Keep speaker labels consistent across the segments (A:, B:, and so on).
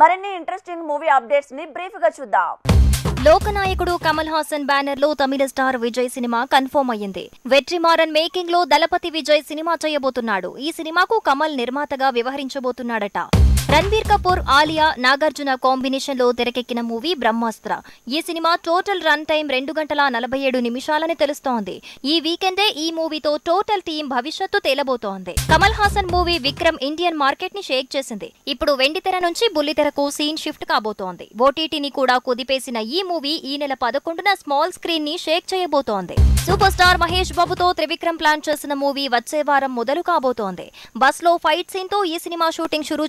A: మరిన్ని interesting movie అప్డేట్స్ని బ్రీఫ్గా చూద్దాం.
B: లోకనాయకుడు కమల్ హాసన్ బ్యానర్లో తమిళ స్టార్ విజయ్ సినిమా కన్ఫర్మ్ అయ్యింది. వెట్రిమారన్ మేకింగ్లో దళపతి విజయ్ సినిమా చేయబోతున్నాడు. ఈ సినిమాకు కమల్ నిర్మాతగా వ్యవహరించబోతున్నాడట. రణ్బీర్ కపూర్ ఆలియా నాగార్జున కాంబినేషన్లో తెరకెక్కిన మూవీ బ్రహ్మాస్త్ర. ఈ సినిమా టోటల్ రన్ టైం రెండు గంటల నలభై ఏడు నిమిషాలని తెలుస్తోంది. ఈ వీకెండే ఈ మూవీతో టోటల్ టీం భవిష్యత్తు తేలబోతోంది. కమల్ హాసన్ మూవీ విక్రమ్ ఇండియన్ మార్కెట్ని షేక్ చేసింది. ఇప్పుడు వెండితెర నుంచి బుల్లితెరకు సీన్ షిఫ్ట్ కాబోతోంది. ఓటీటీని కూడా కుదిపేసిన ఈ మూవీ ఈ నెల పదకొండున స్మాల్ స్క్రీన్ని షేక్ చేయబోతోంది. సూపర్ స్టార్ మహేష్ బాబుతో త్రివిక్రమ్ ప్లాన్ చేసిన మూవీ వచ్చే వారం మొదలు కాబోతోంది. బస్లో ఫైట్ సీన్తో ఈ సినిమా షూటింగ్ షురూ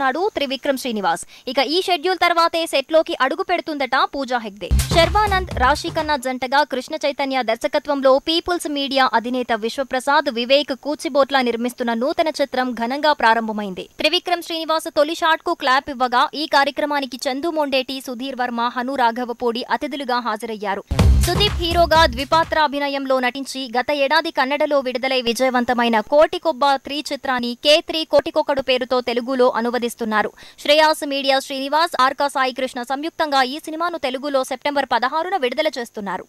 B: అంటున్నాడు త్రివిక్రమ్ శ్రీనివాస్. ఇక ఈ షెడ్యూల్ తర్వాతే సెట్లోకి అడుగు పెడుతుందట పూజా హెగ్డే. శర్వానంద్ రాశి ఖన్నా జంటగా కృష్ణ చైతన్య దర్శకత్వంలో పీపుల్స్ మీడియా అధినేత విశ్వప్రసాద్ వివేక్ కూచిబోట్ల నిర్మిస్తున్న నూతన చిత్రం ఘనంగా ప్రారంభమైంది. త్రివిక్రమ్ శ్రీనివాస్ తొలి షాట్కు క్లాప్ ఇవ్వగా ఈ కార్యక్రమానికి చందు మొండేటి సుధీర్ వర్మ హను రాఘవపూడి అతిథులుగా హాజరయ్యారు. సుదీప్ హీరోగా ద్విపాత్ర అభినయంలో నటించి గత ఏడాది కన్నడలో విడుదలై విజయవంతమైన కోటికొబ్బ త్రీ చిత్రాన్ని కే త్రీ కోటికొకడు పేరుతో తెలుగులో అనువదిస్తున్నారు శ్రేయాస్ మీడియా శ్రీనివాస్ ఆర్కా సాయి కృష్ణ సంయుక్తంగా ఈ సినిమాను తెలుగులో సెప్టెంబర్ పదహారున విడుదల చేస్తున్నారు.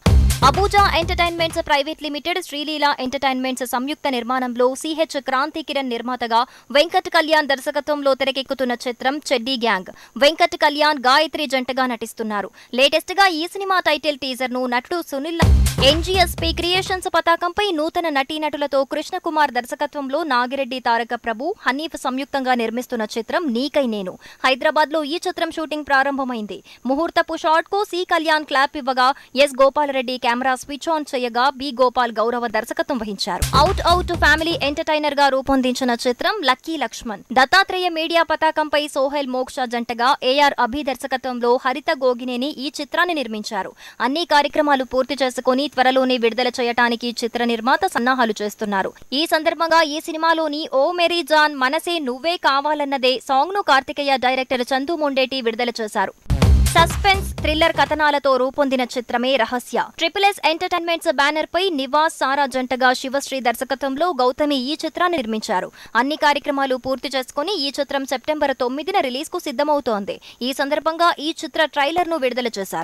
B: Abuja entertainments private limited Sreeleela entertainments సంయుక్త నిర్మాణంలో సిహెచ్ క్రాంతి కిరణ్ నిర్మాతగా వెంకట్ కళ్యాణ్ దర్శకత్వంలో తెరకెక్కుతున్న చిత్రం చెడ్డీ గ్యాంగ్. వెంకట్ కళ్యాణ్ గాయత్రి జంటగా నటిస్తున్నారు. లేటెస్ట్గా ఈ సినిమా టైటిల్ టీజర్ను నటుడు సునీల్ ఎన్జీఎస్పీ క్రియేషన్స్ పతాకంపై నూతన నటీనటులతో కృష్ణకుమార్ దర్శకత్వంలో నాగిరెడ్డి తారక ప్రభు హనీఫ్ సంయుక్తంగా నిర్మిస్తున్న చిత్రం నీకై నేను. హైదరాబాద్లో ఈ చిత్రం షూటింగ్ ప్రారంభమైంది. ముహూర్తపు షాట్కు సి కళ్యాణ్ క్లాప్ ఇవ్వగా S Gopala Reddy camera switch on చేయగా బి గోపాల్ గౌరవ దర్శకత్వం వహించారు. అవుట్ అవుట్ ఫ్యామిలీ ఎంటర్టైనర్గా రూపొందించిన చిత్రం లక్కీ లక్ష్మణ్. దత్తాత్రేయ మీడియా పతాకంపై సోహెల్ మోక్ష జంటగా ఏఆర్ అభి దర్శకత్వంలో హరిత గోగినేని ఈ చిత్రాన్ని నిర్మించారు. అన్ని కార్యక్రమాలు పూర్తి చేసుకుని త్వరలోనే విడుదల చేయటానికి చిత్ర నిర్మాత సన్నాహాలు చేస్తున్నారు. ఈ సందర్భంగా ఈ సినిమాలోని ఓ మెరీ జాన్ మనసే నువ్వే కావాలన్నదే సాంగ్ను కార్తికేయ డైరెక్టర్ చందు మొండేటి విడుదల చేశారు. సస్పెన్స్ థ్రిల్లర్ కథనాలతో రూపొందిన చిత్రమే Rahasya. Triple S entertainments banner పై నివాస్ సారా జంటగా శివశ్రీ దర్శకత్వంలో గౌతమి ఈ చిత్రాన్ని నిర్మించారు. అన్ని కార్యక్రమాలు పూర్తి చేసుకుని ఈ చిత్రం సెప్టెంబర్ తొమ్మిదిన రిలీజ్కు సిద్ధమవుతోంది. ఈ సందర్భంగా ఈ చిత్ర ట్రైలర్ను విడుదల చేశారు.